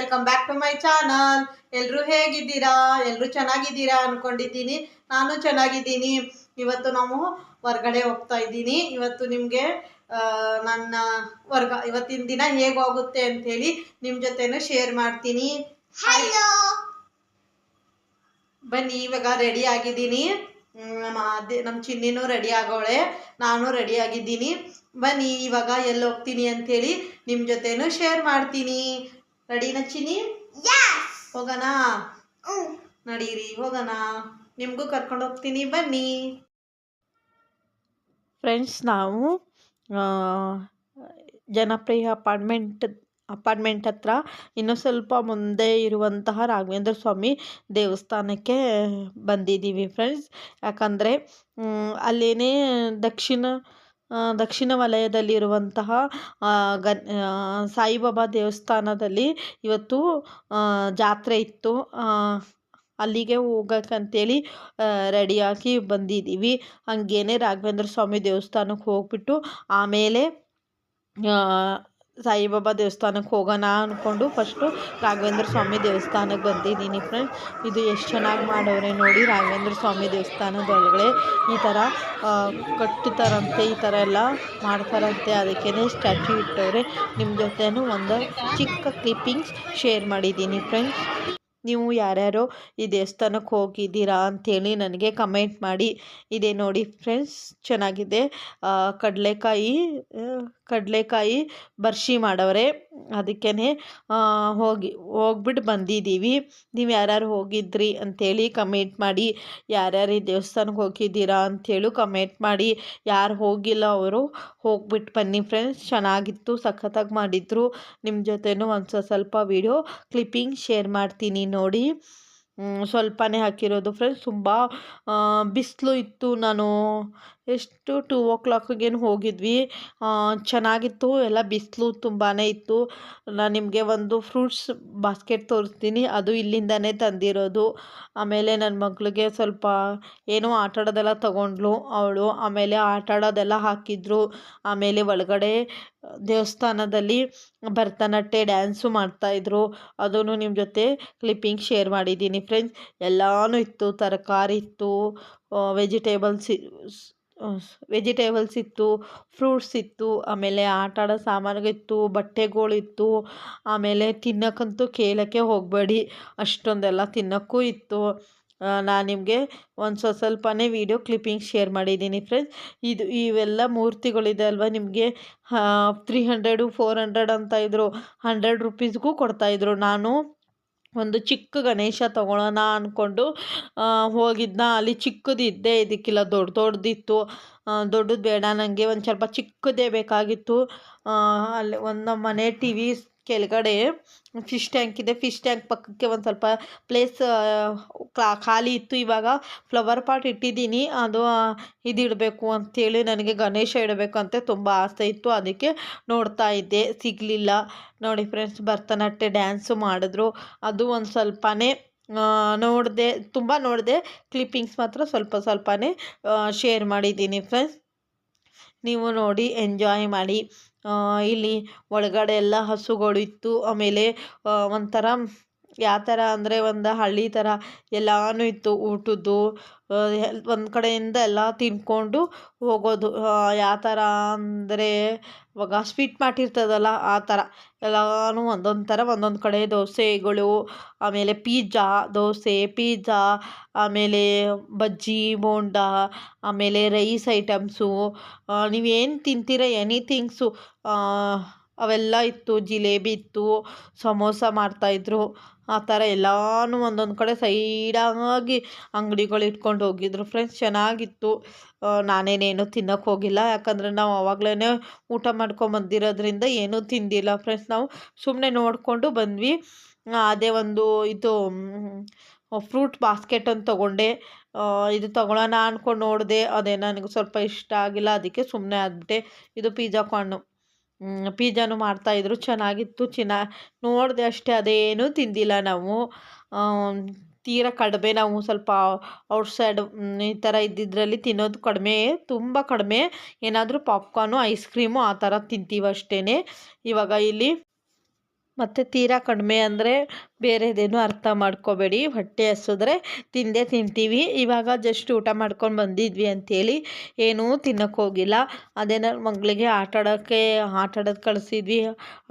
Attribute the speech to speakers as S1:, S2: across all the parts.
S1: Welcome back to my channel ಎಲ್ಲರೂ ಹೇಗಿದ್ದೀರಾ? ಎಲ್ಲರೂ ಚೆನ್ನಾಗಿದ್ದೀರಾ ಅನ್ಕೊಂಡಿದ್ದೀನಿ. ನಾನು ಚೆನ್ನಾಗಿದ್ದೀನಿ. ಇವತ್ತು ನಾವು ಹೊರ್ಗಡೆ ಹೋಗ್ತಾ ಇದ್ದೀನಿ. ಇವತ್ತು ನಿಮಗೆ ನನ್ನ ವರ್ಗ ಇವತ್ತಿನ ದಿನ ಹೇಗ್ ಹೋಗುತ್ತೆ ಅಂಥೇಳಿ ನಿಮ್ಮ ಜೊತೆನೂ ಶೇರ್ ಮಾಡ್ತೀನಿ. ಬನ್ನಿ ಇವಾಗ ರೆಡಿ ಆಗಿದ್ದೀನಿ. ನಮ್ಮ ಅದೇ ನಮ್ಮ ಚಿನ್ನಿನೂ ರೆಡಿ ಆಗೋಳೆ. ನಾನು ರೆಡಿ ಆಗಿದ್ದೀನಿ. ಬನ್ನಿ ಇವಾಗ ಎಲ್ಲಿ ಹೋಗ್ತೀನಿ ಅಂಥೇಳಿ ನಿಮ್ಮ ಜೊತೆನೂ ಶೇರ್ ಮಾಡ್ತೀನಿ. ರೆಡಿನಾ ನಚ್ಚಿನಿ
S2: ಯಸ್
S1: ಹೋಗೋಣ ನಡೀರಿ ಹೋಗೋಣ ನಿಮಗೂ ಕರ್ಕೊಂಡು ಹೋಗ್ತೀನಿ ಬನ್ನಿ. ಫ್ರೆಂಡ್ಸ್ ನಾವು ಜನಪ್ರಿಯ ಅಪಾರ್ಟ್ಮೆಂಟ್ ಅಪಾರ್ಟ್ಮೆಂಟ್ ಹತ್ರ ಇನ್ನೂ ಸ್ವಲ್ಪ ಮುಂದೆ ಇರುವಂತಹ ರಾಘವೇಂದ್ರ ಸ್ವಾಮಿ ದೇವಸ್ಥಾನಕ್ಕೆ ಬಂದಿದ್ದೀವಿ ಫ್ರೆಂಡ್ಸ್ ಯಾಕಂದರೆ ಅಲ್ಲೇನೇ ದಕ್ಷಿಣ ದಕ್ಷಿಣ ವಲಯದಲ್ಲಿರುವಂತಹ ಗನ್ ಸಾಯಿಬಾಬಾ ದೇವಸ್ಥಾನದಲ್ಲಿ ಇವತ್ತು ಜಾತ್ರೆ ಇತ್ತು. ಅಲ್ಲಿಗೆ ಹೋಗಕ್ಕಂತೇಳಿ ರೆಡಿಯಾಗಿ ಬಂದಿದ್ದೀವಿ. ಹಂಗೇನೆ ರಾಘವೇಂದ್ರ ಸ್ವಾಮಿ ದೇವಸ್ಥಾನಕ್ಕೆ ಹೋಗ್ಬಿಟ್ಟು, ಆಮೇಲೆ ಸಾಯಿಬಾಬಾ ದೇವಸ್ಥಾನಕ್ಕೆ ಹೋಗೋಣ ಅಂದ್ಕೊಂಡು ಫಸ್ಟು ರಾಘವೇಂದ್ರ ಸ್ವಾಮಿ ದೇವಸ್ಥಾನಕ್ಕೆ ಬಂದಿದ್ದೀನಿ ಫ್ರೆಂಡ್ಸ್ ಇದು ಎಷ್ಟು ಚೆನ್ನಾಗಿ ಮಾಡವ್ರೆ ನೋಡಿ ರಾಘವೇಂದ್ರ ಸ್ವಾಮಿ ದೇವಸ್ಥಾನದ ಒಳಗಡೆ ಈ ಥರ ಕಟ್ಟುತ್ತಾರಂತೆ ಈ ಥರ ಎಲ್ಲ ಮಾಡ್ತಾರಂತೆ. ಅದಕ್ಕೇ ಸ್ಟ್ಯಾಚ್ಯೂ ಇಟ್ಟವ್ರೆ. ನಿಮ್ಮ ಜೊತೆನೂ ಒಂದು ಚಿಕ್ಕ ಕ್ಲಿಪ್ಪಿಂಗ್ಸ್ ಶೇರ್ ಮಾಡಿದ್ದೀನಿ ಫ್ರೆಂಡ್ಸ್ ನೀವು ಯಾರ್ಯಾರೋ ಈ ದೇವಸ್ಥಾನಕ್ಕೆ ಹೋಗಿದ್ದೀರಾ ಅಂಥೇಳಿ ನನಗೆ ಕಮೆಂಟ್ ಮಾಡಿ. ಇದೆ ನೋಡಿ ಫ್ರೆಂಡ್ಸ್, ಚೆನ್ನಾಗಿದೆ. ಕಡಲೆಕಾಯಿ ಕಡಲೆಕಾಯಿ ಬರ್ಷಿ ಮಾಡವ್ರೆ ಅದಕ್ಕೇ ಹೋಗಿ, ಹೋಗ್ಬಿಟ್ಟು ಬಂದಿದ್ದೀವಿ. ನೀವು ಯಾರ್ಯಾರು ಹೋಗಿದ್ರಿ ಅಂಥೇಳಿ ಕಮೆಂಟ್ ಮಾಡಿ. ಯಾರ್ಯಾರು ಈ ದೇವಸ್ಥಾನಕ್ಕೆ ಹೋಗಿದ್ದೀರಾ ಅಂಥೇಳಿ ಕಮೆಂಟ್ ಮಾಡಿ. ಯಾರು ಹೋಗಿಲ್ಲ ಅವರು ಹೋಗ್ಬಿಟ್ಟು ಬನ್ನಿ ಫ್ರೆಂಡ್ಸ್. ಚೆನ್ನಾಗಿತ್ತು, ಸಖತ್ತಾಗಿ ಮಾಡಿದ್ರು. ನಿಮ್ಮ ಜೊತೆನೂ ಒಂದು ಸ್ವಲ್ಪ ವೀಡಿಯೋ ಕ್ಲಿಪ್ಪಿಂಗ್ ಶೇರ್ ಮಾಡ್ತೀನಿ. ನೋಡಿ. ಸ್ವಲ್ಪನೇ ಹಾಕಿರೋದು. ಫ್ರೆಂಡ್ಸ್ ತುಂಬ ಬಿಸಿಲು ಇತ್ತು. ನಾನು ಎಷ್ಟು ಟೂ ಓ ಕ್ಲಾಕಿಗೇನು ಹೋಗಿದ್ವಿ ಚೆನ್ನಾಗಿತ್ತು. ಎಲ್ಲ ಬಿಸಿಲು ತುಂಬಾ ಇತ್ತು. ನಾನು ನಿಮಗೆ ಒಂದು ಫ್ರೂಟ್ಸ್ ಬಾಸ್ಕೆಟ್ ತೋರಿಸ್ತೀನಿ. ಅದು ಇಲ್ಲಿಂದನೇ ತಂದಿರೋದು. ಆಮೇಲೆ ನನ್ನ ಮಗಳಿಗೆ ಸ್ವಲ್ಪ ಏನೋ ಆಟ ಆಡೋದೆಲ್ಲ ಅವಳು. ಆಮೇಲೆ ಆಟ ಆಡೋದೆಲ್ಲ ಹಾಕಿದ್ರು. ಆಮೇಲೆ ಒಳಗಡೆ ದೇವಸ್ಥಾನದಲ್ಲಿ ಭರತನಾಟ್ಯ ಡ್ಯಾನ್ಸು ಮಾಡ್ತಾಯಿದ್ರು ಅದನ್ನು ನಿಮ್ಮ ಜೊತೆ ಕ್ಲಿಪ್ಪಿಂಗ್ ಶೇರ್ ಮಾಡಿದ್ದೀನಿ ಫ್ರೆಂಡ್ಸ್ ಎಲ್ಲನೂ ಇತ್ತು. ತರಕಾರಿ ಇತ್ತು. ವೆಜಿಟೇಬಲ್ಸ್ ವೆಜಿಟೇಬಲ್ಸ್ ಇತ್ತು, ಫ್ರೂಟ್ಸ್ ಇತ್ತು, ಆಮೇಲೆ ಆಟ ಆಡೋ ಸಾಮಾನುಗಳಿತ್ತು, ಬಟ್ಟೆಗಳಿತ್ತು, ಆಮೇಲೆ ತಿನ್ನೋಕ್ಕಂತೂ ಕೇಳೋಕ್ಕೆ ಹೋಗಬೇಡಿ, ಅಷ್ಟೊಂದೆಲ್ಲ ತಿನ್ನೋಕ್ಕೂ ಇತ್ತು. ನಾನು ನಿಮಗೆ ಒಂದು ಸ್ವ ಸ್ವಲ್ಪನೇ ವೀಡಿಯೋ ಕ್ಲಿಪ್ಪಿಂಗ್ ಶೇರ್ ಮಾಡಿದ್ದೀನಿ ಫ್ರೆಂಡ್ಸ್ ಇದು, ಇವೆಲ್ಲ ಮೂರ್ತಿಗಳಿದೆ ಅಲ್ವಾ ನಿಮಗೆ ತ್ರೀ ಹಂಡ್ರೆಡು ಫೋರ್ ಹಂಡ್ರೆಡ್ ಅಂತ ಇದ್ದರು ಹಂಡ್ರೆಡ್ ರುಪೀಸ್ಗೂ ಕೊಡ್ತಾಯಿದ್ರು ನಾನು ಒಂದು ಚಿಕ್ಕ ಗಣೇಶ ತಗೊಳ್ಳೋಣ ಅಂದ್ಕೊಂಡು ಹೋಗಿದ್ನ. ಅಲ್ಲಿ ಚಿಕ್ಕದಿದ್ದೆ ಇದಕ್ಕಿಲ್ಲ ದೊಡ್ಡ ದೊಡ್ಡದಿತ್ತು ದೊಡ್ಡದು ಬೇಡ. ನನಗೆ ಒಂದು ಸ್ವಲ್ಪ ಚಿಕ್ಕದೇ ಬೇಕಾಗಿತ್ತು. ಅಲ್ಲಿ ಒಂದು ನಮ್ಮ ಮನೆ ಟಿ ವಿ ಕೆಳಗಡೆ ಫಿಶ್ ಟ್ಯಾಂಕ್ ಇದೆ. ಫಿಶ್ ಟ್ಯಾಂಕ್ ಪಕ್ಕಕ್ಕೆ ಒಂದು ಸ್ವಲ್ಪ ಪ್ಲೇಸ್ ಖಾಲಿ ಇತ್ತು. ಇವಾಗ ಫ್ಲವರ್ ಪಾಟ್ ಇಟ್ಟಿದ್ದೀನಿ. ಅದು ಇದಿಡಬೇಕು ಅಂಥೇಳಿ ನನಗೆ ಗಣೇಶ ಇಡಬೇಕು ಅಂತ ತುಂಬ ಆಸೆ ಇತ್ತು. ಅದಕ್ಕೆ ನೋಡ್ತಾ ಇದ್ದೆ. ಸಿಗಲಿಲ್ಲ. ನೋಡಿ ಫ್ರೆಂಡ್ಸ್ ಭರತನಾಟ್ಯ ಡ್ಯಾನ್ಸು ಮಾಡಿದ್ರು. ಅದು ಒಂದು ಸ್ವಲ್ಪನೇ ನೋಡಿದೆ, ತುಂಬ ನೋಡಿದೆ. ಕ್ಲಿಪ್ಪಿಂಗ್ಸ್ ಮಾತ್ರ ಸ್ವಲ್ಪ ಸ್ವಲ್ಪನೇ ಶೇರ್ ಮಾಡಿದ್ದೀನಿ ಫ್ರೆಂಡ್ಸ್ ನೀವು ನೋಡಿ ಎಂಜಾಯ್ ಮಾಡಿ. ಇಲ್ಲಿ ಒಳಗಡೆ ಎಲ್ಲ ಹಸುಗಳು ಇತ್ತು. ಆಮೇಲೆ ಒಂಥರ ಯಾವ ಥರ ಅಂದರೆ ಒಂದು ಹಳ್ಳಿ ಥರ ಎಲ್ಲಾನು ಇತ್ತು ಊಟದ್ದು ಒಂದು ಕಡೆಯಿಂದ ಎಲ್ಲ ತಿನ್ಕೊಂಡು ಹೋಗೋದು. ಯಾವ ಥರ ಅಂದರೆ ಇವಾಗ ಸ್ವೀಟ್ ಮಾಡಿರ್ತದಲ್ಲ ಆ ಥರ ಎಲ್ಲಾನು ಒಂದೊಂದು ಥರ ಒಂದೊಂದು ಕಡೆ ದೋಸೆಗಳು, ಆಮೇಲೆ ಪಿಜ್ಜಾ, ದೋಸೆ, ಪಿಜ್ಜಾ, ಆಮೇಲೆ ಬಜ್ಜಿ, ಬೋಂಡ, ಆಮೇಲೆ ರೈಸ್ ಐಟಮ್ಸು ನೀವೇನು ತಿಂತೀರ ಎನಿಥಿಂಗ್ಸು ಅವೆಲ್ಲ ಇತ್ತು, ಜಿಲೇಬಿ ಇತ್ತು, ಸಮೋಸ ಮಾಡ್ತಾಯಿದ್ರು ಆ ಥರ ಎಲ್ಲನೂ ಒಂದೊಂದು ಕಡೆ ಸೈಡಾಗಿ ಅಂಗಡಿಗಳು ಇಟ್ಕೊಂಡು ಹೋಗಿದ್ರು. ಫ್ರೆಂಡ್ಸ್ ಚೆನ್ನಾಗಿತ್ತು. ನಾನೇನೇನು ತಿನ್ನೋಕ್ಕೆ ಹೋಗಿಲ್ಲ. ಯಾಕಂದರೆ ನಾವು ಆವಾಗಲೇ ಊಟ ಮಾಡ್ಕೊಂಬಂದಿರೋದ್ರಿಂದ ಏನೂ ತಿಂದಿಲ್ಲ. ಫ್ರೆಂಡ್ಸ್ ನಾವು ಸುಮ್ಮನೆ ನೋಡಿಕೊಂಡು ಬಂದ್ವಿ. ಅದೇ ಒಂದು ಇದು ಫ್ರೂಟ್ ಬಾಸ್ಕೆಟ್ ಅಂತ ತೊಗೊಂಡೆ. ಇದು ತಗೊಳ್ಳೋಣ ಅಂದ್ಕೊಂಡು ನೋಡಿದೆ. ಅದೇ ನನಗೆ ಸ್ವಲ್ಪ ಇಷ್ಟ ಆಗಿಲ್ಲ. ಅದಕ್ಕೆ ಸುಮ್ಮನೆ ಆಗ್ಬಿಟ್ಟೆ ಇದು ಪಿಜ್ಜಾ ಕಾರ್ನು ಪಿಜ್ಜಾನು ಮಾಡ್ತಾಯಿದ್ರು, ಚೆನ್ನಾಗಿತ್ತು ಚಿನ್ನ. ನೋಡಿದೆ ಅಷ್ಟೇ, ಅದೇನೂ ತಿಂದಿಲ್ಲ ನಾವು. ತೀರ ಕಡಿಮೆ ನಾವು ಸ್ವಲ್ಪ ಔಟ್ಸೈಡ್ ಈ ಥರ ಇದ್ದಿದ್ರಲ್ಲಿ ತಿನ್ನೋದು ಕಡಿಮೆ, ತುಂಬ ಕಡಿಮೆ. ಏನಾದರೂ ಪಾಪ್ಕಾರ್ನು, ಐಸ್ ಕ್ರೀಮು ಆ ಥರ ತಿಂತೀವಿ ಅಷ್ಟೇ ಇವಾಗ ಇಲ್ಲಿ ಮತ್ತು ತೀರಾ ಕಡಿಮೆ ಅಂದರೆ ಬೇರೆದೇನು ಅರ್ಥ ಮಾಡ್ಕೋಬೇಡಿ. ಹೊಟ್ಟೆ ಹಸಿದ್ರೆ ತಿಂದೇ ತಿಂತೀವಿ. ಇವಾಗ ಜಸ್ಟ್ ಊಟ ಮಾಡ್ಕೊಂಡು ಬಂದಿದ್ವಿ ಅಂಥೇಳಿ ಏನೂ ತಿನ್ನೋಕ್ಕೆ ಹೋಗಿಲ್ಲ. ಅದೇ ಮಗಳಿಗೆ ಆಟ ಆಡೋಕ್ಕೆ, ಆಟ ಆಡೋದು ಕಳಿಸಿದ್ವಿ.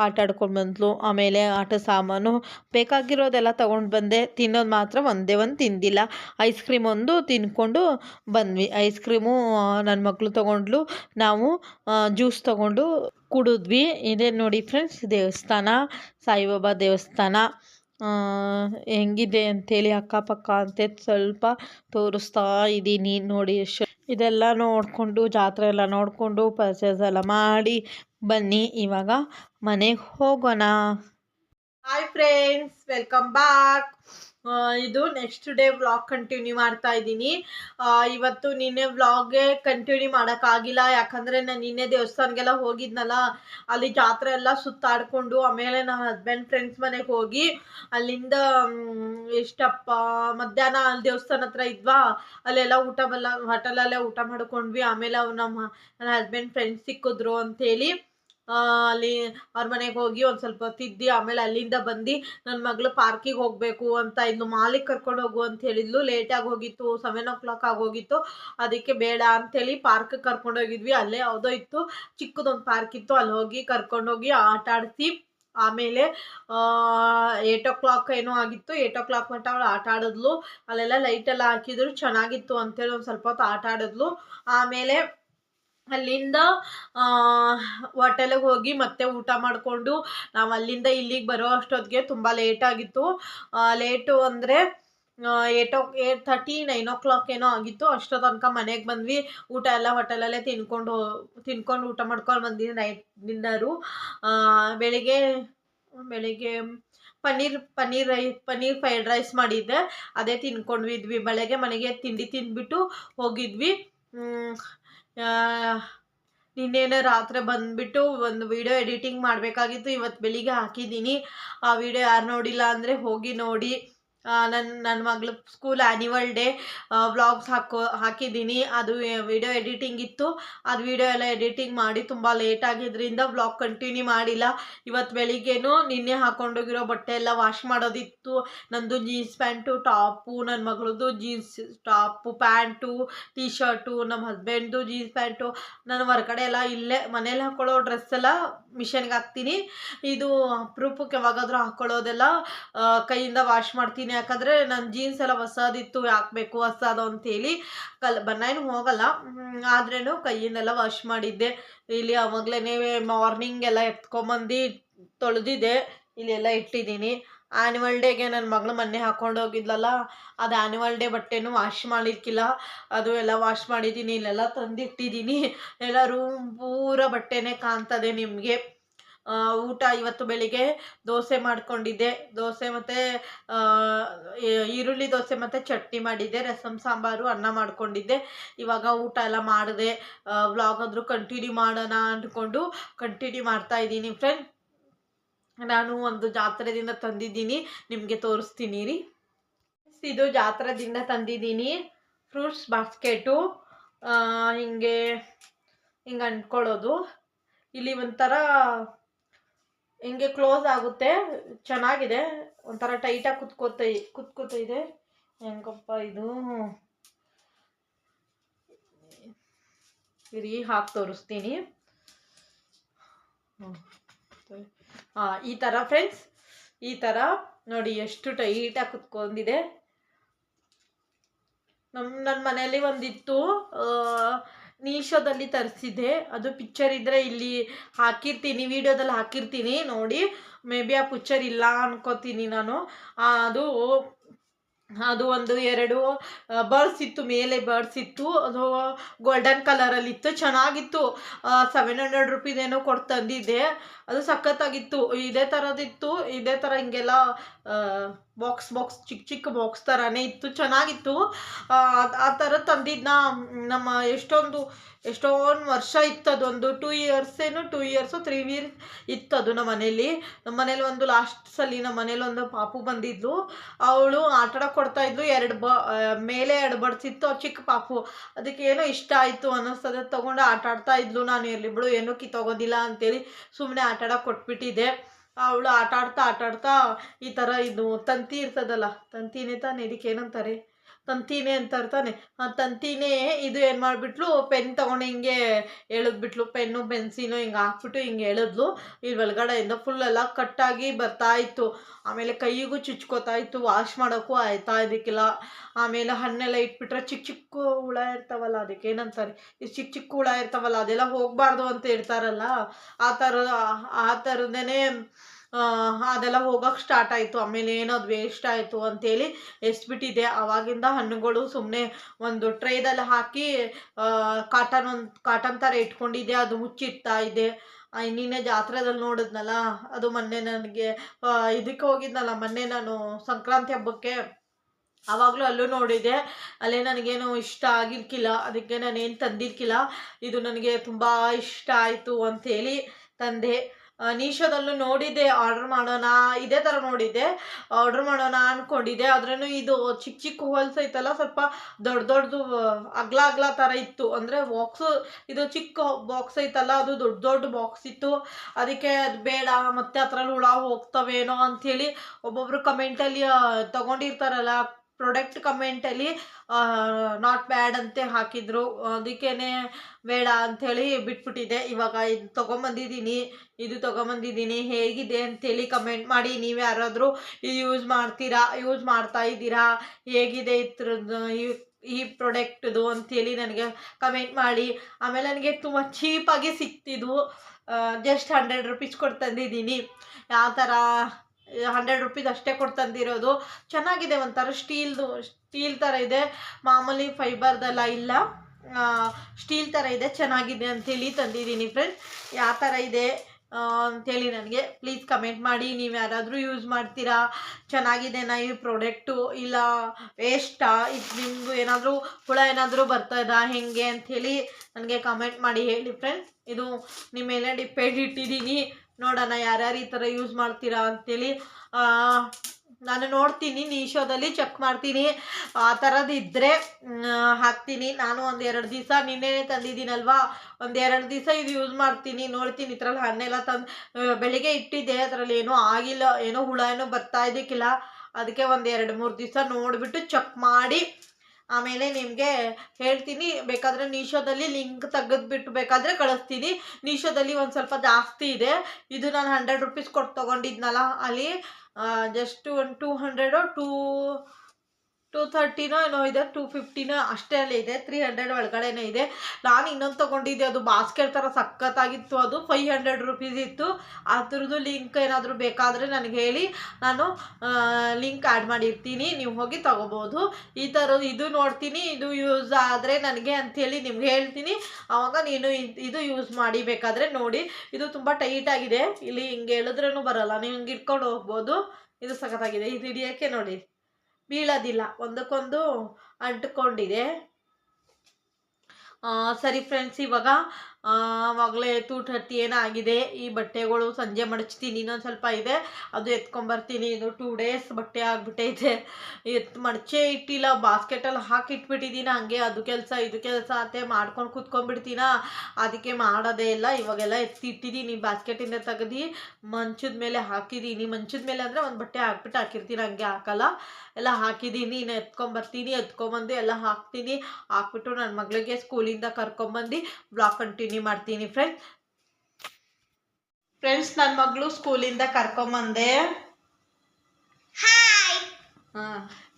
S1: ಆಟ ಆಡ್ಕೊಂಡು ಬಂದ್ಲು. ಆಮೇಲೆ ಆಟ ಸಾಮಾನು ಬೇಕಾಗಿರೋದೆಲ್ಲ ತೊಗೊಂಡು ಬಂದೆ. ತಿನ್ನೋದು ಮಾತ್ರ ಒಂದೇ ಒಂದು ತಿಂದಿಲ್ಲ. ಐಸ್ ಕ್ರೀಮ್ ಒಂದು ತಿಂದ್ಕೊಂಡು ಬಂದ್ವಿ. ಐಸ್ ಕ್ರೀಮು ನನ್ನ ಮಗಳು ತೊಗೊಂಡ್ಲು ನಾವು ಜ್ಯೂಸ್ ತೊಗೊಂಡು ಕುಡಿದ್ವಿ. ಇದೇ ನೋಡಿ ಫ್ರೆಂಡ್ಸ್ ದೇವಸ್ಥಾನ, ಸಾಯಿಬಾಬಾ ದೇವಸ್ಥಾನ. ಹೆಂಗಿದೆ ಅಂಥೇಳಿ ಅಕ್ಕಪಕ್ಕ ಅಂತ ಸ್ವಲ್ಪ ತೋರಿಸ್ತಾ ಇದ್ದೀನಿ ನೋಡಿ ಇದೆಲ್ಲ ನೋಡಿಕೊಂಡು, ಜಾತ್ರೆ ಎಲ್ಲ ನೋಡಿಕೊಂಡು ಪರ್ಚೇಸ್ ಎಲ್ಲ ಮಾಡಿ ಬನ್ನಿ. ಇವಾಗ ಮನೆಗೆ ಹೋಗೋಣ. ಹಾಯ್ ಫ್ರೆಂಡ್ಸ್ ವೆಲ್ಕಮ್ ಬ್ಯಾಕ್ ಇದು ನೆಕ್ಸ್ಟ್ ಡೇ ವ್ಲಾಗ್ ಕಂಟಿನ್ಯೂ ಮಾಡ್ತಾ ಇದ್ದೀನಿ. ಇವತ್ತು ನಿನ್ನೆ ವ್ಲಾಗೆ ಕಂಟಿನ್ಯೂ ಮಾಡೋಕ್ಕಾಗಿಲ್ಲ ಯಾಕಂದರೆ ನಾನು ನಿನ್ನೆ ದೇವಸ್ಥಾನಗೆಲ್ಲ ಹೋಗಿದ್ನಲ್ಲ, ಅಲ್ಲಿ ಜಾತ್ರೆ ಎಲ್ಲ ಸುತ್ತಾಡಿಕೊಂಡು ಆಮೇಲೆ ನಮ್ಮ ಹಸ್ಬೆಂಡ್ ಫ್ರೆಂಡ್ಸ್ ಮನೆಗೆ ಹೋಗಿ ಅಲ್ಲಿಂದ ಎಷ್ಟಪ್ಪ, ಮಧ್ಯಾಹ್ನ ಅಲ್ಲಿ ದೇವಸ್ಥಾನ ಹತ್ರ ಇದ್ವಾ? ಅಲ್ಲೆಲ್ಲ ಊಟ ಬಲ್ಲ ಹೋಟೆಲಲ್ಲೇ ಊಟ ಮಾಡ್ಕೊಂಡ್ವಿ. ಆಮೇಲೆ ಅವ್ರು ನಮ್ಮ ನನ್ನ ಹಸ್ಬೆಂಡ್ ಫ್ರೆಂಡ್ಸ್ ಸಿಕ್ಕಿದ್ರು ಅಂತೇಳಿ. ಅಲ್ಲಿ ಅವ್ರ ಮನೆಗೆ ಹೋಗಿ ಒಂದು ಸ್ವಲ್ಪ ತಿದ್ದಿ, ಆಮೇಲೆ ಅಲ್ಲಿಂದ ಬಂದು ನನ್ನ ಮಗಳು ಪಾರ್ಕಿಗೆ ಹೋಗಬೇಕು ಅಂತ ಇನ್ನು ಮಾಲಿಗೆ ಕರ್ಕೊಂಡು ಹೋಗು ಅಂತ ಹೇಳಿದ್ಲು. ಲೇಟಾಗಿ ಹೋಗಿತ್ತು ಸೆವೆನ್ ಓ ಕ್ಲಾಕ್ ಆಗೋಗಿತ್ತು ಅದಕ್ಕೆ ಬೇಡ ಅಂತೇಳಿ ಪಾರ್ಕಿಗೆ ಕರ್ಕೊಂಡು ಹೋಗಿದ್ವಿ. ಅಲ್ಲೇ ಯಾವುದೋ ಇತ್ತು, ಚಿಕ್ಕದೊಂದು ಪಾರ್ಕ್ ಇತ್ತು. ಅಲ್ಲಿ ಹೋಗಿ ಕರ್ಕೊಂಡೋಗಿ ಆಟ ಆಡಿಸಿ, ಆಮೇಲೆ ಏಟ್ ಓ ಕ್ಲಾಕ್ ಏನೋ ಆಗಿತ್ತು. ಏಟ್ ಓ ಕ್ಲಾಕ್ ಮಟ್ಟ ಅವಳು ಆಟ ಆಡಿದ್ಲು. ಅಲ್ಲೆಲ್ಲ ಲೈಟೆಲ್ಲ ಹಾಕಿದ್ರು. ಚೆನ್ನಾಗಿತ್ತು ಅಂತೇಳಿ ಒಂದು ಸ್ವಲ್ಪ ಹೊತ್ತು ಆಟ ಆಡಿದ್ಲು. ಆಮೇಲೆ ಅಲ್ಲಿಂದ ಹೋಟೆಲಿಗೆ ಹೋಗಿ ಮತ್ತೆ ಊಟ ಮಾಡಿಕೊಂಡು ನಾವು ಅಲ್ಲಿಂದ ಇಲ್ಲಿಗೆ ಬರೋ ಅಷ್ಟೊತ್ತಿಗೆ ತುಂಬ ಲೇಟಾಗಿತ್ತು ಲೇಟು ಅಂದರೆ eight o eight thirty nine o'clock ಏನೋ ಆಗಿತ್ತು. ಅಷ್ಟೋ ತನಕ ಮನೆಗೆ ಬಂದ್ವಿ. ಊಟ ಎಲ್ಲ ಹೋಟೆಲಲ್ಲೇ ತಿನ್ಕೊಂಡು ತಿನ್ಕೊಂಡು ಊಟ ಮಾಡ್ಕೊಂಡು ಬಂದಿದ್ದು ನೈಟ್ ಡಿನ್ನರು ಬೆಳಿಗ್ಗೆ ಬೆಳಿಗ್ಗೆ ಪನ್ನೀರ್ ಪನ್ನೀರ್ ರೈ, ಪನ್ನೀರ್ ಫ್ರೈಡ್ ರೈಸ್ ಮಾಡಿದ್ದೆ. ಅದೇ ತಿನ್ಕೊಂಡ್ವಿ ಬೆಳಗ್ಗೆ ಮನೆಗೆ ತಿಂಡಿ ತಿಂದ್ಬಿಟ್ಟು ಹೋಗಿದ್ವಿ. ನಿನ್ನೆನೆ ರಾತ್ರಿ ಬಂದುಬಿಟ್ಟು ಒಂದು ವಿಡಿಯೋ ಎಡಿಟಿಂಗ್ ಮಾಡಬೇಕಾಗಿತ್ತು. ಇವತ್ತು ಬೆಳಿಗ್ಗೆ ಹಾಕಿದ್ದೀನಿ. ಆ ವಿಡಿಯೋ ಯಾರು ನೋಡಿಲ್ಲ ಅಂದರೆ ಹೋಗಿ ನೋಡಿ. ನನ್ನ ನನ್ನ ಮಗಳು ಸ್ಕೂಲ್ ಆ್ಯನಿವಲ್ ಡೇ ವ್ಲಾಗ್ಸ್ ಹಾಕೋ, ಹಾಕಿದ್ದೀನಿ. ಅದು ವಿಡಿಯೋ ಎಡಿಟಿಂಗ್ ಇತ್ತು. ಅದು ವಿಡಿಯೋ ಎಲ್ಲ ಎಡಿಟಿಂಗ್ ಮಾಡಿ ತುಂಬ ಲೇಟ್ ಆಗಿದ್ದರಿಂದ ವ್ಲಾಗ್ ಕಂಟಿನ್ಯೂ ಮಾಡಿಲ್ಲ. ಇವತ್ತು ಬೆಳಿಗ್ಗೆನೂ ನಿನ್ನೆ ಹಾಕೊಂಡೋಗಿರೋ ಬಟ್ಟೆ ಎಲ್ಲ ವಾಶ್ ಮಾಡೋದಿತ್ತು. ನಂದು ಜೀನ್ಸ್ ಪ್ಯಾಂಟು ಟಾಪು ನನ್ನ ಮಗಳದ್ದು jeans top pant T shirt ನಮ್ಮ ಹಸ್ಬೆಂಡ್ದು ಜೀನ್ಸ್ ಪ್ಯಾಂಟು ನಾನು ಹೊರಗಡೆ ಎಲ್ಲ ಇಲ್ಲೇ ಮನೇಲಿ ಹಾಕ್ಕೊಳ್ಳೋ ಡ್ರೆಸ್ ಎಲ್ಲ ಮಿಷನ್ಗೆ ಹಾಕ್ತೀನಿ. ಇದು ಅಪರೂಪಕ್ಕೆ ಯಾವಾಗಾದರೂ ಹಾಕ್ಕೊಳ್ಳೋದೆಲ್ಲ ಕೈಯಿಂದ ವಾಶ್ ಮಾಡ್ತೀನಿ. ಯಾಕಂದರೆ ನನ್ನ ಜೀನ್ಸ್ ಎಲ್ಲ ಹೊಸದಿತ್ತು, ಹಾಕಬೇಕು, ಹೊಸದು ಅಂತೇಳಿ ಕಲ್, ಬಣ್ಣ ಏನು ಹೋಗಲ್ಲ. ಆದ್ರೂ ಕೈಯನ್ನೆಲ್ಲ ವಾಶ್ ಮಾಡಿದ್ದೆ. ಇಲ್ಲಿ ಅವಾಗಲೇ ಮಾರ್ನಿಂಗ್ ಎಲ್ಲ ಎತ್ಕೊಂಬಂದು ತೊಳೆದಿದ್ದೆ. ಇಲ್ಲೆಲ್ಲ ಇಟ್ಟಿದ್ದೀನಿ. ಆ್ಯನಿವಲ್ ಡೇಗೆ ನನ್ನ ಮಗಳು ಮೊನ್ನೆ ಹಾಕೊಂಡು ಹೋಗಿದ್ಲಲ್ಲ, ಅದು ಆ್ಯನಿವಲ್ ಡೇ ಬಟ್ಟೆನೂ ವಾಶ್ ಮಾಡಿರ್ಕಿಲ್ಲ. ಅದು ಎಲ್ಲ ವಾಶ್ ಮಾಡಿದ್ದೀನಿ, ಇಲ್ಲೆಲ್ಲ ತಂದಿಟ್ಟಿದ್ದೀನಿ. ಎಲ್ಲ ರೂಮ್ ಪೂರ ಬಟ್ಟೆನೇ ಕಾಣ್ತದೆ ನಿಮಗೆ. ಊಟ ಇವತ್ತು ಬೆಳಿಗ್ಗೆ ದೋಸೆ ಮಾಡ್ಕೊಂಡಿದ್ದೆ. ದೋಸೆ ಮತ್ತು ಈರುಳ್ಳಿ ದೋಸೆ ಮತ್ತು ಚಟ್ನಿ ಮಾಡಿದ್ದೆ. ರಸಂ, ಸಾಂಬಾರು, ಅನ್ನ ಮಾಡ್ಕೊಂಡಿದ್ದೆ. ಇವಾಗ ಊಟ ಎಲ್ಲ ಮಾಡಿದೆ. ವ್ಲಾಗ್ ಆದರೂ ಕಂಟಿನ್ಯೂ ಮಾಡೋಣ ಅಂದ್ಕೊಂಡು ಕಂಟಿನ್ಯೂ ಮಾಡ್ತಾ ಇದ್ದೀನಿ ಫ್ರೆಂಡ್ ನಾನು ಒಂದು ಜಾತ್ರೆದಿಂದ ತಂದಿದ್ದೀನಿ. ನಿಮಗೆ ತೋರಿಸ್ತೀನಿ ರೀ. ಇದು ಜಾತ್ರೆದಿಂದ ತಂದಿದ್ದೀನಿ. ಫ್ರೂಟ್ಸ್ ಬಾಸ್ಕೆಟು ಹಿಂಗೆ ಹಿಂಗೆ ಅಂಟ್ಕೊಳ್ಳೋದು. ಇಲ್ಲಿ ಒಂಥರ ಹಿಂಗೆ ಕ್ಲೋಸ್ ಆಗುತ್ತೆ. ಚೆನ್ನಾಗಿದೆ. ಒಂಥರ ಟೈಟಾಗಿ ಕುತ್ಕೋತ ಕುತ್ಕೋತ ಇದೆ. ಹೆಂಗಪ್ಪ ಇದು? ಇರಿ, ಹಾಕಿ ತೋರಿಸ್ತೀನಿ. ಹಾಂ ಈ ಥರ ಫ್ರೆಂಡ್ಸ್ ಈ ಥರ ನೋಡಿ ಎಷ್ಟು ಟೈಟಾಗಿ ಕುತ್ಕೊಂಡಿದೆ. ನಮ್ಮ ನನ್ನ ಮನೆಯಲ್ಲಿ ಒಂದಿತ್ತು. ಮೀಶೋದಲ್ಲಿ ತರಿಸಿದ್ದೆ. ಅದು ಪಿಕ್ಚರ್ ಇದ್ದರೆ ಇಲ್ಲಿ ಹಾಕಿರ್ತೀನಿ ವಿಡಿಯೋದಲ್ಲಿ ಹಾಕಿರ್ತೀನಿ. ನೋಡಿ ಮೇ ಬಿ ಆ ಪಿಕ್ಚರ್ ಇಲ್ಲ ಅನ್ಕೋತೀನಿ ನಾನು. ಅದು ಅದು ಒಂದು ಎರಡು ಬರ್ಡ್ಸ್ ಇತ್ತು, ಮೇಲೆ ಬರ್ಡ್ಸ್ ಇತ್ತು. ಅದು ಗೋಲ್ಡನ್ ಕಲರಲ್ಲಿ ಇತ್ತು. ಚೆನ್ನಾಗಿತ್ತು. ಸೆವೆನ್ ಹಂಡ್ರೆಡ್ ರುಪೀಸ್ ಏನೋ ಕೊಟ್ಟು ತಂದಿದ್ದೆ. ಅದು ಸಖತ್ತಾಗಿತ್ತು. ಇದೇ ಥರದಿತ್ತು ಇದೇ ಥರ ಹಿಂಗೆಲ್ಲ ಬಾಕ್ಸ್ ಬಾಕ್ಸ್ ಚಿಕ್ಕ ಚಿಕ್ಕ ಬಾಕ್ಸ್ ಥರನೇ ಇತ್ತು ಚೆನ್ನಾಗಿತ್ತು. ಆ, ಥರ ತಂದಿದ್ದ ನಮ್ಮ ಎಷ್ಟೊಂದು ಎಷ್ಟೊಂದು ವರ್ಷ ಇತ್ತು ಅದೊಂದು ಟೂ ಇಯರ್ಸ್ ಏನು ಟೂ ಇಯರ್ಸು ತ್ರೀ ಇಯರ್ಸ್ ಇತ್ತು ಅದು ನಮ್ಮ ಮನೇಲಿ. ನಮ್ಮ ಮನೇಲಿ ಒಂದು ಲಾಸ್ಟ್ ಸಲ ನಮ್ಮ ಮನೇಲಿ ಒಂದು ಪಾಪು ಬಂದಿದ್ಲು. ಅವಳು ಆಟ ಕೊಡ್ತಾ ಇದ್ಲು ಎರಡು ಬ ಮೇಲೆ ಎರಡು ಬಡ್ಸಿತ್ತು ಆ ಚಿಕ್ಕ ಪಾಪು. ಅದಕ್ಕೆ ಏನೋ ಇಷ್ಟ ಆಯಿತು ಅನ್ನಿಸ್ತದೆ ತೊಗೊಂಡು ಆಟ ಆಡ್ತಾ ಇದ್ಲು ನಾನು. ಇರಲಿ ಬಿಡು ಏನೂ ಕಿತ್ತೋಗೋದಿಲ್ಲ ಅಂತೇಳಿ ಸುಮ್ಮನೆ ಆಟ ಕೊಟ್ಬಿಟ್ಟಿದ್ದೆ. ಅವಳು ಆಟ ಆಡ್ತಾ ಆಟ ಈ ಥರ ಇದು ತಂತಿ ಇರ್ತದಲ್ಲ ತಂತಿನೇ ತಾನೇ ಇದಕ್ಕೆ ಏನಂತಾರೆ? ತಂತಿನೇ ಅಂತ ಇರ್ತಾನೆ ಆ ತಂತಿನೇ ಇದು ಏನು ಮಾಡಿಬಿಟ್ಲು ಪೆನ್ ತೊಗೊಂಡು ಹಿಂಗೆ ಎಳೆದ್ಬಿಟ್ಲು. ಪೆನ್ನು, ಪೆನ್ಸಿಲು ಹಿಂಗೆ ಹಾಕ್ಬಿಟ್ಟು ಹಿಂಗೆ ಎಳೆದ್ಲು. ಇಲ್ಲಿ ಒಳಗಡೆಯಿಂದ ಫುಲ್ ಎಲ್ಲ ಕಟ್ಟಾಗಿ ಬರ್ತಾ ಇತ್ತು. ಆಮೇಲೆ ಕೈಗೂ ಚುಚ್ಕೋತಾ ಇತ್ತು. ವಾಶ್ ಮಾಡೋಕ್ಕೂ ಆಯ್ತಾ ಇದಕ್ಕಿಲ್ಲ. ಆಮೇಲೆ ಹಣ್ಣೆಲ್ಲ ಇಟ್ಬಿಟ್ರೆ ಚಿಕ್ಕ ಚಿಕ್ಕ ಹುಳ ಇರ್ತಾವಲ್ಲ ಅದಕ್ಕೆ ಏನಂತಾರೆ ಈ ಚಿಕ್ಕ ಚಿಕ್ಕ ಹುಳ ಇರ್ತಾವಲ್ಲ, ಅದೆಲ್ಲ ಹೋಗಬಾರ್ದು ಅಂತ ಇರ್ತಾರಲ್ಲ ಆ ಥರ, ಆ ಥರದೇ ಅದೆಲ್ಲ ಹೋಗೋಕೆ ಸ್ಟಾರ್ಟ್ ಆಯಿತು. ಆಮೇಲೆ ಏನೋ ಅದು ವೇಸ್ಟ್ ಆಯಿತು ಅಂತೇಳಿ ಎಸ್ಬಿಟ್ಟಿದೆ. ಆವಾಗಿಂದ ಹಣ್ಣುಗಳು ಸುಮ್ಮನೆ ಒಂದು ಟ್ರೇದಲ್ಲಿ ಹಾಕಿ ಕಾಟನ್ ಒಂದು ಕಾಟನ್ ಥರ ಇಟ್ಕೊಂಡಿದ್ದೆ. ಅದು ಮುಚ್ಚಿಡ್ತಾ ಇದೆ. ನಿನ್ನೆ ಜಾತ್ರೆದಲ್ಲಿ ನೋಡಿದ್ನಲ್ಲ, ಅದು ಮೊನ್ನೆ ನನಗೆ ಇದಕ್ಕೆ ಹೋಗಿದ್ನಲ್ಲ, ಮೊನ್ನೆ ನಾನು ಸಂಕ್ರಾಂತಿ ಹಬ್ಬಕ್ಕೆ ಆವಾಗಲೂ ಅಲ್ಲೂ ನೋಡಿದೆ. ಅಲ್ಲೇ ನನಗೇನು ಇಷ್ಟ ಆಗಿರ್ಕಿಲ್ಲ. ಅದಕ್ಕೆ ನಾನೇನು ತಂದಿರ್ಕಿಲ್ಲ. ಇದು ನನಗೆ ತುಂಬ ಇಷ್ಟ ಆಯಿತು ಅಂಥೇಳಿ ತಂದೆ. ಮೀಶೋದಲ್ಲೂ ನೋಡಿದ್ದೆ ಆರ್ಡ್ರ್ ಮಾಡೋಣ, ಇದೇ ಥರ ನೋಡಿದ್ದೆ ಆರ್ಡ್ರ್ ಮಾಡೋಣ ಅಂದ್ಕೊಂಡಿದ್ದೆ ಆದ್ರೂ ಇದು ಚಿಕ್ಕ ಚಿಕ್ಕ ಹೋಲ್ಸ್ ಐತಲ್ಲ, ಸ್ವಲ್ಪ ದೊಡ್ಡ ದೊಡ್ಡದು ಅಗ್ಲ ಅಗ್ಲ ಥರ ಇತ್ತು. ಅಂದರೆ ಬಾಕ್ಸು ಇದು ಚಿಕ್ಕ ಬಾಕ್ಸ್ ಐತಲ್ಲ, ಅದು ದೊಡ್ಡ ದೊಡ್ಡ ಬಾಕ್ಸ್ ಇತ್ತು. ಅದಕ್ಕೆ ಅದು ಬೇಡ, ಮತ್ತೆ ಅದರಲ್ಲಿ ಹುಳ ಹೋಗ್ತವೇನೋ ಅಂಥೇಳಿ ಒಬ್ಬೊಬ್ರು ಕಮೆಂಟಲ್ಲಿ ತಗೊಂಡಿರ್ತಾರಲ್ಲ ಪ್ರಾಡಕ್ಟ್ ಕಮೆಂಟಲ್ಲಿ ನಾಟ್ ಬ್ಯಾಡ್ ಅಂತ ಹಾಕಿದ್ರು. ಅದಕ್ಕೇ ಬೇಡ ಅಂಥೇಳಿ ಬಿಟ್ಬಿಟ್ಟಿದೆ. ಇವಾಗ ಇದು ತೊಗೊಂಬಂದಿದ್ದೀನಿ ಇದು ತೊಗೊಂಬಂದಿದ್ದೀನಿ, ಹೇಗಿದೆ ಅಂಥೇಳಿ ಕಮೆಂಟ್ ಮಾಡಿ. ನೀವು ಯಾರಾದರೂ ಇದು ಯೂಸ್ ಮಾಡ್ತೀರಾ ಯೂಸ್ ಮಾಡ್ತಾ ಇದ್ದೀರಾ, ಹೇಗಿದೆ ಇದ್ರದ್ದು, ಈ- ಪ್ರಾಡಕ್ಟ್ದು ಅಂಥೇಳಿ ನನಗೆ ಕಮೆಂಟ್ ಮಾಡಿ. ಆಮೇಲೆ ನನಗೆ ತುಂಬ ಚೀಪಾಗಿ ಸಿಕ್ತಿದ್ವು. ಜಸ್ಟ್ ಹಂಡ್ರೆಡ್ ರುಪೀಸ್ ಕೊಟ್ಟು ತಂದಿದ್ದೀನಿ. ಯಾವ ಥರ ಹಂಡ್ರೆಡ್ ರುಪೀಸ್ ಅಷ್ಟೇ ಕೊಟ್ಟು ತಂದಿರೋದು. ಚೆನ್ನಾಗಿದೆ ಒಂಥರ ಸ್ಟೀಲ್ದು ಸ್ಟೀಲ್ ಥರ ಇದೆ. ಮಾಮೂಲಿ ಫೈಬರ್ದೆಲ್ಲ ಇಲ್ಲ. ಸ್ಟೀಲ್ ಥರ ಇದೆ, ಚೆನ್ನಾಗಿದೆ ಅಂಥೇಳಿ ತಂದಿದ್ದೀನಿ ಫ್ರೆಂಡ್ಸ್ ಯಾವ ಥರ ಇದೆ? ಅಂಥೇಳಿ ನನಗೆ ಪ್ಲೀಸ್ ಕಮೆಂಟ್ ಮಾಡಿ, ನೀವು ಯಾರಾದರೂ ಯೂಸ್ ಮಾಡ್ತೀರಾ? ಚೆನ್ನಾಗಿದೆನಾ ಈ ಪ್ರಾಡಕ್ಟು ಇಲ್ಲ ವೇಸ್ಟಾ ಇದು ನಿಮ್ಮದು ಏನಾದರೂ ಹುಳ ಏನಾದರೂ ಬರ್ತದಾ? ಹೆಂಗೆ? ಅಂಥೇಳಿ ನನಗೆ ಕಮೆಂಟ್ ಮಾಡಿ ಹೇಳಿ ಫ್ರೆಂಡ್ಸ್ ಇದು ನಿಮ್ಮ ಮೇಲೆ ಡಿಪೆಂಡ್ ಇಟ್ಟಿದ್ದೀನಿ ನೋಡೋಣ ಯಾರ್ಯಾರು ಈ ಥರ ಯೂಸ್ ಮಾಡ್ತೀರಾ ಅಂಥೇಳಿ ನಾನು ನೋಡ್ತೀನಿ ಮೀಶೋದಲ್ಲಿ ಚೆಕ್ ಮಾಡ್ತೀನಿ. ಆ ಥರದ್ದು ಇದ್ದರೆ ಹಾಕ್ತೀನಿ. ನಾನು ಒಂದು ಎರಡು ದಿವಸ ನಿನ್ನೆ ತಂದಿದ್ದೀನಲ್ವಾ? ಒಂದು ಎರಡು ದಿವಸ ಇದು ಯೂಸ್ ಮಾಡ್ತೀನಿ. ನೋಡ್ತೀನಿ, ಇದರಲ್ಲಿ ಹಣ್ಣೆಲ್ಲ ತಂದು ಬೆಳಿಗ್ಗೆ ಇಟ್ಟಿದ್ದೆ. ಅದರಲ್ಲಿ ಏನೂ ಆಗಿಲ್ಲ, ಏನೋ ಹುಳ ಏನೋ ಬರ್ತಾ ಇದಕ್ಕಿಲ್ಲ ಅದಕ್ಕೆ ಒಂದು ಎರಡು ಮೂರು ದಿವಸ ನೋಡಿಬಿಟ್ಟು ಚೆಕ್ ಮಾಡಿ. ಆಮೇಲೆ ನಿಮಗೆ ಹೇಳ್ತೀನಿ. ಬೇಕಾದರೆ ಮೀಶೋದಲ್ಲಿ ಲಿಂಕ್ ತೆಗೆದುಬಿಟ್ಟು ಬೇಕಾದರೆ ಕಳಿಸ್ತೀನಿ. ಮೀಶೋದಲ್ಲಿ ಒಂದು ಸ್ವಲ್ಪ ಜಾಸ್ತಿ ಇದೆ. ಇದು ನಾನು ಹಂಡ್ರೆಡ್ ರುಪೀಸ್ ಕೊಟ್ಟು ತೊಗೊಂಡಿದ್ನಲ್ಲ, ಅಲ್ಲಿ. ಜಸ್ಟ್ ಒಂದು ಟೂ ಹಂಡ್ರೆಡು ಟೂ ಟೂ ಥರ್ಟಿನೋ ಏನೋ ಇದೆ ಟೂ ಫಿಫ್ಟಿನೋ ಅಷ್ಟೇ ಅಲ್ಲಿ ಇದೆ ತ್ರೀ ಹಂಡ್ರೆಡ್ ಒಳಗಡೆನೇ ಇದೆ. ನಾನು ಇನ್ನೊಂದು ತೊಗೊಂಡಿದ್ದೆ, ಅದು ಬಾಸ್ಕೆಟ್ ಥರ ಸಖತ್ತಾಗಿತ್ತು, ಅದು ಫೈವ್ ಹಂಡ್ರೆಡ್ ರುಪೀಸ್ ಇತ್ತು. ಅದ್ರದ್ದು ಲಿಂಕ್ ಏನಾದರೂ ಬೇಕಾದರೆ ನನಗೆ ಹೇಳಿ, ನಾನು ಲಿಂಕ್ ಆ್ಯಡ್ ಮಾಡಿರ್ತೀನಿ, ನೀವು ಹೋಗಿ ತೊಗೋಬೋದು. ಈ ಥರ ಇದು ನೋಡ್ತೀನಿ, ಇದು ಯೂಸ್ ಆದರೆ ನನಗೆ ಅಂಥೇಳಿ ನಿಮ್ಗೆ ಹೇಳ್ತೀನಿ. ಆವಾಗ ನೀನು ಇದ್- ಯೂಸ್ ಮಾಡಿ ಬೇಕಾದರೆ ನೋಡಿ. ಇದು ತುಂಬ ಟೈಟಾಗಿದೆ ಇಲ್ಲಿ ಹಿಂಗೆ ಹೇಳಿದ್ರೂ ಬರೋಲ್ಲ, ನೀವು ಹಿಂಗೆ ಇಟ್ಕೊಂಡು ಹೋಗ್ಬೋದು. ಇದು ಸಖತ್ತಾಗಿದೆ. ಇದು ಹಿಡಿಯೋಕ್ಕೆ ನೋಡಿ. ಬೀಳೋದಿಲ್ಲ. ಒಂದಕ್ಕೊಂದು ಅಂಟ್ಕೊಂಡಿದೆ. ಸರಿ ಫ್ರೆಂಡ್ಸ್ ಇವಾಗ ಆವಾಗಲೇ ಟು ಥರ್ಟಿ ಏನಾಗಿದೆ? ಈ ಬಟ್ಟೆಗಳು ಸಂಜೆ ಮಡಚ್ತೀನಿ, ಇನ್ನೊಂದು ಸ್ವಲ್ಪ ಇದೆ. ಅದು ಎತ್ಕೊಂಬರ್ತೀನಿ. ಇದು ಟೂ ಡೇಸ್ ಬಟ್ಟೆ ಆಗಿಬಿಟ್ಟೈತೆ. ಎತ್ತು ಮಡಚೆ ಇಟ್ಟಿಲ್ಲ. ಬಾಸ್ಕೆಟಲ್ಲಿ ಹಾಕಿ ಇಟ್ಬಿಟ್ಟಿದ್ದೀನಿ ಹಂಗೆ. ಅದು ಕೆಲಸ, ಇದು ಕೆಲಸ ಅಂತೆ ಮಾಡ್ಕೊಂಡು ಕೂತ್ಕೊಂಡ್ಬಿಡ್ತೀನ? ಅದಕ್ಕೆ ಮಾಡೋದೇ ಇಲ್ಲ. ಇವಾಗೆಲ್ಲ ಎತ್ತಿ ಇಟ್ಟಿದ್ದೀನಿ ಬಾಸ್ಕೆಟಿಂದ ತೆಗ್ದು ಮಂಚದ ಮೇಲೆ ಹಾಕಿದ್ದೀನಿ ಮಂಚದ ಮೇಲೆ ಅಂದರೆ ಒಂದು ಬಟ್ಟೆ ಹಾಕ್ಬಿಟ್ಟು ಹಾಕಿರ್ತೀನಿ. ಹಂಗೆ ಹಾಕಲ್ಲ. ಎಲ್ಲ ಹಾಕಿದ್ದೀನಿ ಇನ್ನು ಎತ್ಕೊಂಬರ್ತೀನಿ. ಎತ್ಕೊಂಬಂದು ಎಲ್ಲ ಹಾಕ್ತೀನಿ. ಹಾಕ್ಬಿಟ್ಟು ನನ್ನ ಮಗಳಿಗೆ ಸ್ಕೂಲಿಂದ ಕರ್ಕೊಂಬಂದು ಬ್ಲಾಕ್ ಕಂಟಿನ್ಯೂ ಮಾಡ್ತೀನಿ ಫ್ರೆಂಡ್ಸ್ ಫ್ರೆಂಡ್ಸ್ ನನ್ನ ಮಗಳು ಸ್ಕೂಲಿಂದ ಕರ್ಕೊಂಬಂದೆ.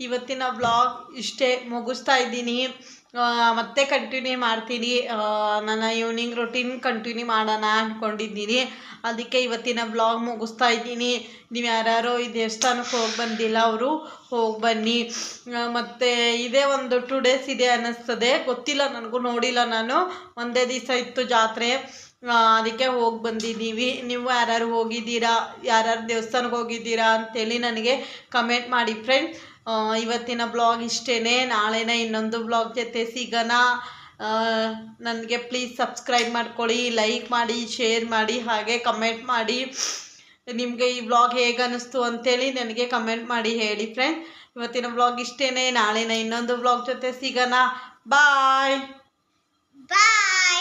S1: ಇವತ್ತಿನ ಬ್ಲಾಗ್ ಇಷ್ಟೇ ಮುಗಿಸ್ತಾ ಇದ್ದೀನಿ. ಮತ್ತೆ ಕಂಟಿನ್ಯೂ ಮಾಡ್ತೀನಿ. ನನ್ನ ಈವ್ನಿಂಗ್ ರೊಟೀನ್ ಕಂಟಿನ್ಯೂ ಮಾಡೋಣ ಅಂದ್ಕೊಂಡಿದ್ದೀನಿ ಅದಕ್ಕೆ ಇವತ್ತಿನ ಬ್ಲಾಗ್ ಮುಗಿಸ್ತಾ ಇದ್ದೀನಿ. ನೀವು ಯಾರ್ಯಾರೋ ಈ ದೇವಸ್ಥಾನಕ್ಕೆ ಹೋಗಿ ಬಂದಿಲ್ಲ ಅವರು, ಹೋಗಿ ಬನ್ನಿ. ಮತ್ತು ಇದೇ ಒಂದು ಟು ಡೇಸ್ ಇದೆ ಅನ್ನಿಸ್ತದೆ. ಗೊತ್ತಿಲ್ಲ, ನನಗೂ ನೋಡಿಲ್ಲ ನಾನು. ಒಂದೇ ದಿವಸ ಇತ್ತು ಜಾತ್ರೆ. ಅದಕ್ಕೆ ಹೋಗಿ ಬಂದಿದ್ದೀವಿ. ನೀವು ಯಾರ್ಯಾರು ಹೋಗಿದ್ದೀರಾ, ಯಾರ್ಯಾರು ದೇವಸ್ಥಾನಕ್ಕೆ ಹೋಗಿದ್ದೀರಾ ಅಂತೇಳಿ ನನಗೆ ಕಮೆಂಟ್ ಮಾಡಿ ಫ್ರೆಂಡ್ಸ್ ಇವತ್ತಿನ ಬ್ಲಾಗ್ ಇಷ್ಟೇ ನಾಳೆನ ಇನ್ನೊಂದು ಬ್ಲಾಗ್ ಜೊತೆ ಸಿಗೋಣ. ನನಗೆ ಪ್ಲೀಸ್ ಸಬ್ಸ್ಕ್ರೈಬ್ ಮಾಡ್ಕೊಳ್ಳಿ ಲೈಕ್ ಮಾಡಿ ಶೇರ್ ಮಾಡಿ, ಹಾಗೆ ಕಮೆಂಟ್ ಮಾಡಿ. ನಿಮಗೆ ಈ ಬ್ಲಾಗ್ ಹೇಗೆ ಅನ್ನಿಸ್ತು ಅಂತೇಳಿ ನನಗೆ ಕಮೆಂಟ್ ಮಾಡಿ ಹೇಳಿ ಫ್ರೆಂಡ್ ಇವತ್ತಿನ ಬ್ಲಾಗ್ ಇಷ್ಟೇ ನಾಳೆನ ಇನ್ನೊಂದು ಬ್ಲಾಗ್ ಜೊತೆ ಸಿಗೋಣ. ಬಾಯ್
S2: Bye.